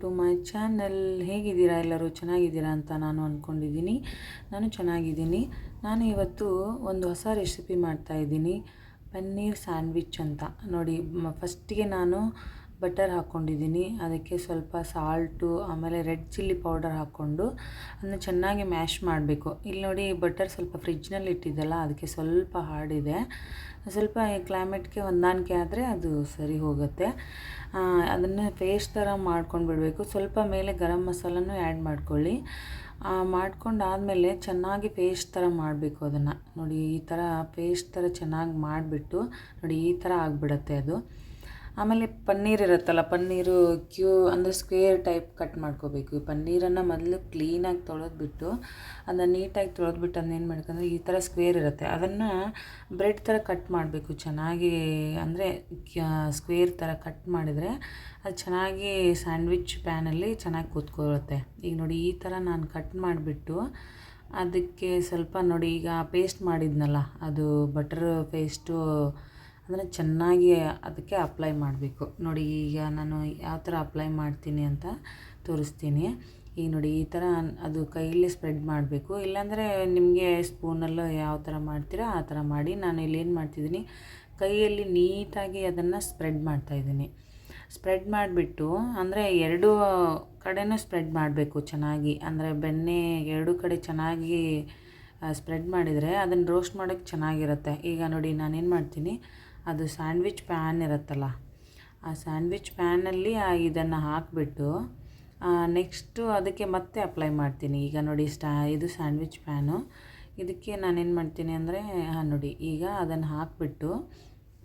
To my channel ಹೇಗಿದ್ದೀರಾ ಎಲ್ಲರೂ? ಚೆನ್ನಾಗಿದ್ದೀರಾ ಅಂತ ನಾನು ಅಂದ್ಕೊಂಡಿದ್ದೀನಿ ನಾನು ಚೆನ್ನಾಗಿದ್ದೀನಿ. ನಾನು ಇವತ್ತು ಒಂದು ಹೊಸ ರೆಸಿಪಿ ಮಾಡ್ತಾಯಿದ್ದೀನಿ ಪನ್ನೀರ್ ಸ್ಯಾಂಡ್ವಿಚ್ ಅಂತ. ನೋಡಿ ಫಸ್ಟಿಗೆ ನಾನು ಬಟರ್ ಹಾಕ್ಕೊಂಡಿದ್ದೀನಿ. ಅದಕ್ಕೆ ಸ್ವಲ್ಪ ಸಾಲ್ಟು ಆಮೇಲೆ ರೆಡ್ ಚಿಲ್ಲಿ ಪೌಡರ್ ಹಾಕ್ಕೊಂಡು ಅದನ್ನು ಚೆನ್ನಾಗಿ ಮ್ಯಾಶ್ ಮಾಡಬೇಕು. ಇಲ್ಲಿ ನೋಡಿ ಬಟರ್ ಸ್ವಲ್ಪ ಫ್ರಿಜ್ನಲ್ಲಿ ಇಟ್ಟಿದ್ದಲ್ಲ, ಅದಕ್ಕೆ ಸ್ವಲ್ಪ ಹಾರ್ಡಿದೆ ಸ್ವಲ್ಪ ಕ್ಲೈಮೇಟ್ಗೆ ಹೊಂದಾಣಿಕೆ ಆದರೆ ಅದು ಸರಿ ಹೋಗುತ್ತೆ. ಅದನ್ನು ಪೇಸ್ಟ್ ಥರ ಮಾಡ್ಕೊಂಡು ಬಿಡಬೇಕು. ಸ್ವಲ್ಪ ಮೇಲೆ ಗರಂ ಮಸಾಲನೂ ಆ್ಯಡ್ ಮಾಡ್ಕೊಳ್ಳಿ. ಮಾಡ್ಕೊಂಡಾದಮೇಲೆ ಚೆನ್ನಾಗಿ ಪೇಸ್ಟ್ ಥರ ಮಾಡಬೇಕು ಅದನ್ನು. ನೋಡಿ ಈ ಥರ ಪೇಸ್ಟ್ ಥರ ಚೆನ್ನಾಗಿ ಮಾಡಿಬಿಟ್ಟು ನೋಡಿ ಈ ಥರ ಆಗಿಬಿಡತ್ತೆ ಅದು. ಆಮೇಲೆ ಪನ್ನೀರ್ ಇರುತ್ತಲ್ಲ, ಪನ್ನೀರು ಕ್ಯೂ ಅಂದರೆ ಸ್ಕ್ವೇರ್ ಟೈಪ್ ಕಟ್ ಮಾಡ್ಕೋಬೇಕು. ಈ ಪನ್ನೀರನ್ನು ಮೊದಲು ಕ್ಲೀನಾಗಿ ತೊಳೆದ್ಬಿಟ್ಟು, ಅದನ್ನು ನೀಟಾಗಿ ತೊಳೆದ್ಬಿಟ್ಟು ಅದನ್ನ ಏನು ಮಾಡ್ಬೇಕಂದ್ರೆ ಈ ಥರ ಸ್ಕ್ವೇರ್ ಇರುತ್ತೆ. ಅದನ್ನು ಬ್ರೆಡ್ ಥರ ಕಟ್ ಮಾಡಬೇಕು. ಚೆನ್ನಾಗಿ ಅಂದರೆ ಸ್ಕ್ವೇರ್ ಥರ ಕಟ್ ಮಾಡಿದರೆ ಅದು ಚೆನ್ನಾಗಿ ಸ್ಯಾಂಡ್ವಿಚ್ ಪ್ಯಾನಲ್ಲಿ ಚೆನ್ನಾಗಿ ಕೂತ್ಕೊಳ್ಳುತ್ತೆ. ಈಗ ನೋಡಿ ಈ ಥರ ನಾನು ಕಟ್ ಮಾಡಿಬಿಟ್ಟು ಅದಕ್ಕೆ ಸ್ವಲ್ಪ ನೋಡಿ ಈಗ ಪೇಸ್ಟ್ ಮಾಡಿದ್ನಲ್ಲ, ಅದು ಬಟರ್ ಪೇಸ್ಟು ಅಂದರೆ ಚೆನ್ನಾಗಿ ಅದಕ್ಕೆ ಅಪ್ಲೈ ಮಾಡಬೇಕು. ನೋಡಿ, ಈಗ ನಾನು ಯಾವ ಥರ ಅಪ್ಲೈ ಮಾಡ್ತೀನಿ ಅಂತ ತೋರಿಸ್ತೀನಿ. ಈಗ ನೋಡಿ, ಈ ಥರ ಅದು ಕೈಯಲ್ಲಿ ಸ್ಪ್ರೆಡ್ ಮಾಡಬೇಕು. ಇಲ್ಲಾಂದರೆ ನಿಮಗೆ ಸ್ಪೂನಲ್ಲೋ ಯಾವ ಥರ ಮಾಡ್ತೀರಾ ಆ ಥರ ಮಾಡಿ ನಾನು ಇಲ್ಲಿ ಏನು ಮಾಡ್ತಿದ್ದೀನಿ, ಕೈಯಲ್ಲಿ ನೀಟಾಗಿ ಅದನ್ನು ಸ್ಪ್ರೆಡ್ ಮಾಡ್ತಾಯಿದ್ದೀನಿ ಸ್ಪ್ರೆಡ್ ಮಾಡಿಬಿಟ್ಟು, ಅಂದರೆ ಎರಡು ಕಡೆನೂ ಸ್ಪ್ರೆಡ್ ಮಾಡಬೇಕು ಚೆನ್ನಾಗಿ. ಅಂದರೆ ಬೆಣ್ಣೆ ಎರಡು ಕಡೆ ಚೆನ್ನಾಗಿ ಸ್ಪ್ರೆಡ್ ಮಾಡಿದರೆ ಅದನ್ನು ರೋಸ್ಟ್ ಮಾಡೋಕ್ಕೆ ಚೆನ್ನಾಗಿರುತ್ತೆ. ಈಗ ನೋಡಿ, ನಾನೇನು ಮಾಡ್ತೀನಿ ಅದು ಸ್ಯಾಂಡ್ವಿಚ್ ಪ್ಯಾನ್ ಇರುತ್ತಲ್ಲ, ಆ ಸ್ಯಾಂಡ್ವಿಚ್ ಪ್ಯಾನಲ್ಲಿ ಇದನ್ನು ಹಾಕಿಬಿಟ್ಟು ನೆಕ್ಸ್ಟು ಅದಕ್ಕೆ ಮತ್ತೆ ಅಪ್ಲೈ ಮಾಡ್ತೀನಿ. ಈಗ ನೋಡಿ, ಸ್ಟಾ, ಇದು ಸ್ಯಾಂಡ್ವಿಚ್ ಪ್ಯಾನು. ಇದಕ್ಕೆ ನಾನೇನು ಮಾಡ್ತೀನಿ ಅಂದರೆ ಹಾಂ ನೋಡಿ, ಈಗ ಅದನ್ನು ಹಾಕಿಬಿಟ್ಟು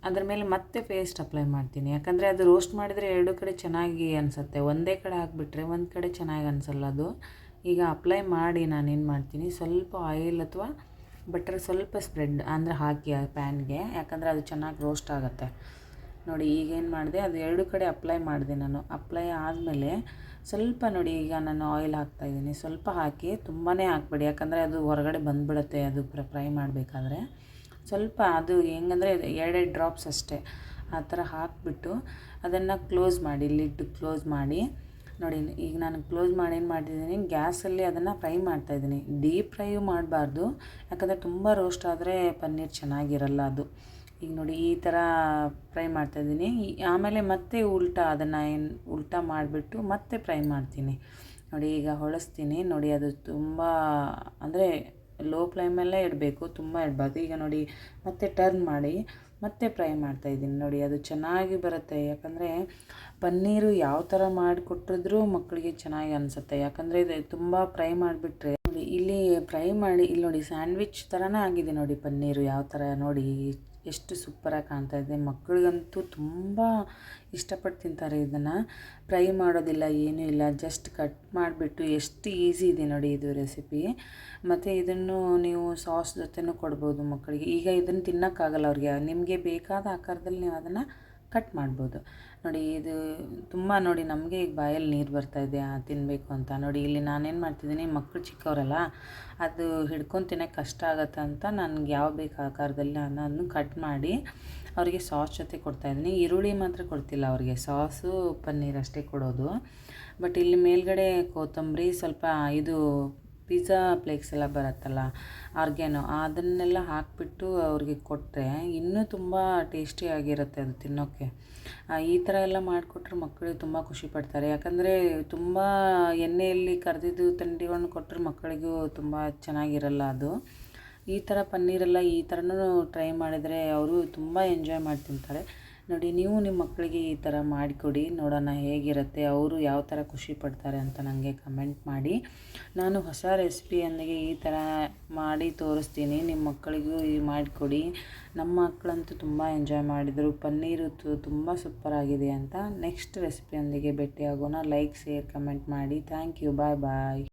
ಅದ್ರ ಮೇಲೆ ಮತ್ತೆ ಪೇಸ್ಟ್ ಅಪ್ಲೈ ಮಾಡ್ತೀನಿ. ಯಾಕಂದರೆ ಅದು ರೋಸ್ಟ್ ಮಾಡಿದರೆ ಎರಡು ಕಡೆ ಚೆನ್ನಾಗಿ ಅನಿಸುತ್ತೆ. ಒಂದೇ ಕಡೆ ಹಾಕಿಬಿಟ್ರೆ ಒಂದು ಕಡೆ ಚೆನ್ನಾಗಿ ಅನಿಸಲ್ಲ ಅದು. ಈಗ ಅಪ್ಲೈ ಮಾಡಿ ನಾನೇನು ಮಾಡ್ತೀನಿ, ಸ್ವಲ್ಪ ಆಯಿಲ್ ಅಥವಾ ಬಟರ್ ಸ್ವಲ್ಪ ಸ್ಪ್ರೆಡ್ ಅಂದರೆ ಹಾಕಿ ಆ ಪ್ಯಾನ್ಗೆ, ಯಾಕಂದರೆ ಅದು ಚೆನ್ನಾಗಿ ರೋಸ್ಟ್ ಆಗುತ್ತೆ. ನೋಡಿ, ಈಗೇನು ಮಾಡಿದೆ, ಅದು ಎರಡು ಕಡೆ ಅಪ್ಲೈ ಮಾಡಿದೆ ನಾನು. ಅಪ್ಲೈ ಆದಮೇಲೆ ಸ್ವಲ್ಪ ನೋಡಿ, ಈಗ ನಾನು ಆಯಿಲ್ ಹಾಕ್ತಾಯಿದ್ದೀನಿ ಸ್ವಲ್ಪ ಹಾಕಿ ತುಂಬಾ ಹಾಕ್ಬೇಡಿ, ಯಾಕಂದರೆ ಅದು ಹೊರಗಡೆ ಬಂದುಬಿಡುತ್ತೆ, ಅದು ಫ್ರೈ ಮಾಡಬೇಕಾದ್ರೆ. ಸ್ವಲ್ಪ ಅದು ಹೆಂಗಂದರೆ ಎರಡೆರಡು ಡ್ರಾಪ್ಸ್ ಅಷ್ಟೇ. ಆ ಥರ ಹಾಕಿಬಿಟ್ಟು ಅದನ್ನು ಕ್ಲೋಸ್ ಮಾಡಿ ಲಿಡ್ ಕ್ಲೋಸ್ ಮಾಡಿ. ನೋಡಿ, ಈಗ ನಾನು ಕ್ಲೋಸ್ ಮಾಡಿ ಏನು ಮಾಡಿದ್ದೀನಿ ಗ್ಯಾಸಲ್ಲಿ ಅದನ್ನು ಫ್ರೈ ಮಾಡ್ತಾಯಿದ್ದೀನಿ ಡೀಪ್ ಫ್ರೈ ಮಾಡಬಾರ್ದು, ಯಾಕಂದರೆ ತುಂಬ ರೋಸ್ಟ್ ಆದರೆ ಪನ್ನೀರ್ ಚೆನ್ನಾಗಿರಲ್ಲ ಅದು. ಈಗ ನೋಡಿ, ಈ ಥರ ಫ್ರೈ ಮಾಡ್ತಾಯಿದ್ದೀನಿ ಆಮೇಲೆ ಮತ್ತೆ ಉಲ್ಟಾ ಅದನ್ನು ಏನು, ಉಲ್ಟಾ ಮಾಡಿಬಿಟ್ಟು ಮತ್ತೆ ಫ್ರೈ ಮಾಡ್ತೀನಿ. ನೋಡಿ, ಈಗ ಹೊಳಸ್ತೀನಿ. ನೋಡಿ, ಅದು ತುಂಬ, ಅಂದರೆ ಲೋ ಫ್ಲೇಮಲ್ಲೇ ಇಡಬೇಕು, ತುಂಬ ಇಡಬಾರ್ದು. ಈಗ ನೋಡಿ, ಮತ್ತೆ ಟರ್ನ್ ಮಾಡಿ, ಮತ್ತೆ ಫ್ರೈ ಮಾಡ್ತಾಯಿದ್ದೀನಿ ನೋಡಿ, ಅದು ಚೆನ್ನಾಗಿ ಬರುತ್ತೆ. ಯಾಕಂದರೆ ಪನ್ನೀರು ಯಾವ ಥರ ಮಾಡಿಕೊಟ್ಟಿದ್ರು ಮಕ್ಕಳಿಗೆ ಚೆನ್ನಾಗಿ ಅನಿಸುತ್ತೆ. ಯಾಕಂದರೆ ಇದು ತುಂಬ ಫ್ರೈ ಮಾಡಿಬಿಟ್ರೆ, ನೋಡಿ, ಇಲ್ಲಿ ಫ್ರೈ ಮಾಡಿ, ಇಲ್ಲಿ ನೋಡಿ ಸ್ಯಾಂಡ್ವಿಚ್ ಥರನೇ ಆಗಿದೆ ನೋಡಿ ಪನ್ನೀರು. ಯಾವ ಥರ ನೋಡಿ ಎಷ್ಟು ಸೂಪರಾಗಿ ಕಾಣ್ತಾ ಇದೆ. ಮಕ್ಕಳಿಗಂತೂ ತುಂಬ ಇಷ್ಟಪಟ್ಟು ತಿಂತಾರೆ ಇದನ್ನು. ಫ್ರೈ ಮಾಡೋದಿಲ್ಲ, ಏನೂ ಇಲ್ಲ. ಜಸ್ಟ್ ಕಟ್ ಮಾಡಿಬಿಟ್ಟು ಎಷ್ಟು ಈಸಿ ಇದೆ ನೋಡಿ ಇದು ರೆಸಿಪಿ. ಮತ್ತು ಇದನ್ನು ನೀವು ಸಾಸ್ ಜೊತೆನೂ ಕೊಡ್ಬೋದು ಮಕ್ಕಳಿಗೆ. ಈಗ ಇದನ್ನು ತಿನ್ನೋಕ್ಕಾಗಲ್ಲ ಅವ್ರಿಗೆ. ನಿಮಗೆ ಬೇಕಾದ ಆಕಾರದಲ್ಲಿ ನೀವು ಅದನ್ನು ಕಟ್ ಮಾಡ್ಬೋದು. ನೋಡಿ, ಇದು ತುಂಬ ನೋಡಿ ನಮಗೆ ಈಗ ಬಾಯಲ್ಲಿ ನೀರು ಬರ್ತಾಯಿದೆ ತಿನ್ನಬೇಕು ಅಂತ. ನೋಡಿ, ಇಲ್ಲಿ ನಾನೇನು ಮಾಡ್ತಿದ್ದೀನಿ ಮಕ್ಕಳು ಚಿಕ್ಕವರಲ್ಲ, ಅದು ಹಿಡ್ಕೊಂಡು ತಿನ್ನೋಕ್ಕೆ ಕಷ್ಟ ಆಗುತ್ತೆ ಅಂತ ನನಗೆ ಯಾವ ಬೇಕು ಆಕಾರದಲ್ಲಿ ನಾನು ಅದನ್ನು ಕಟ್ ಮಾಡಿ ಅವರಿಗೆ ಸಾಸ್ ಜೊತೆ ಕೊಡ್ತಾಯಿದ್ದೀನಿ ಈರುಳ್ಳಿ ಮಾತ್ರ ಕೊಡ್ತಿಲ್ಲ ಅವರಿಗೆ. ಸಾಸು, ಪನ್ನೀರ್ ಅಷ್ಟೇ ಕೊಡೋದು. ಬಟ್ ಇಲ್ಲಿ ಮೇಲ್ಗಡೆ ಕೊತ್ತಂಬರಿ ಸ್ವಲ್ಪ ಇದು ಪಿಜ್ಜಾ ಪ್ಲೇಕ್ಸ್ ಎಲ್ಲ ಬರುತ್ತಲ್ಲ, ಆರ್ಗ್ಯಾನೋ, ಅದನ್ನೆಲ್ಲ ಹಾಕಿಬಿಟ್ಟು ಅವ್ರಿಗೆ ಕೊಟ್ಟರೆ ಇನ್ನೂ ತುಂಬ ಟೇಸ್ಟಿಯಾಗಿರುತ್ತೆ ಅದು ತಿನ್ನೋಕ್ಕೆ. ಈ ಥರ ಎಲ್ಲ ಮಾಡಿಕೊಟ್ರೆ ಮಕ್ಕಳಿಗೆ ತುಂಬ ಖುಷಿ ಪಡ್ತಾರೆ. ಯಾಕಂದರೆ ತುಂಬ ಎಣ್ಣೆಯಲ್ಲಿ ಕರೆದಿದ್ದು ತಿಂಡಿಗಳನ್ನು ಕೊಟ್ಟರೆ ಮಕ್ಕಳಿಗೂ ತುಂಬ ಚೆನ್ನಾಗಿರಲ್ಲ ಅದು. ಈ ಥರ ಪನ್ನೀರೆಲ್ಲ ಈ ಥರನೂ ಟ್ರೈ ಮಾಡಿದರೆ ಅವರು ತುಂಬ ಎಂಜಾಯ್ ಮಾಡಿ ತಿಂತಾರೆ ನೋಡಿ, ನೀವು ನಿಮ್ಮ ಮಕ್ಕಳಿಗೆ ಈ ಥರ ಮಾಡಿಕೊಡಿ, ನೋಡೋಣ ಹೇಗಿರುತ್ತೆ, ಅವರು ಯಾವ ಥರ ಖುಷಿ ಪಡ್ತಾರೆ ಅಂತ ನನಗೆ ಕಮೆಂಟ್ ಮಾಡಿ. ನಾನು ಹೊಸ ರೆಸಿಪಿಯೊಂದಿಗೆ ಈ ಥರ ಮಾಡಿ ತೋರಿಸ್ತೀನಿ. ನಿಮ್ಮ ಮಕ್ಕಳಿಗೂ ಈ ಮಾಡಿಕೊಡಿ. ನಮ್ಮ ಮಕ್ಕಳಂತೂ ತುಂಬ ಎಂಜಾಯ್ ಮಾಡಿದರು. ಪನ್ನೀರು ತುಂಬ ಸೂಪರಾಗಿದೆ ಅಂತ. ನೆಕ್ಸ್ಟ್ ರೆಸಿಪಿಯೊಂದಿಗೆ ಭೇಟಿಯಾಗೋಣ. ಲೈಕ್ ಶೇರ್ ಕಮೆಂಟ್ ಮಾಡಿ. Thank you bye bye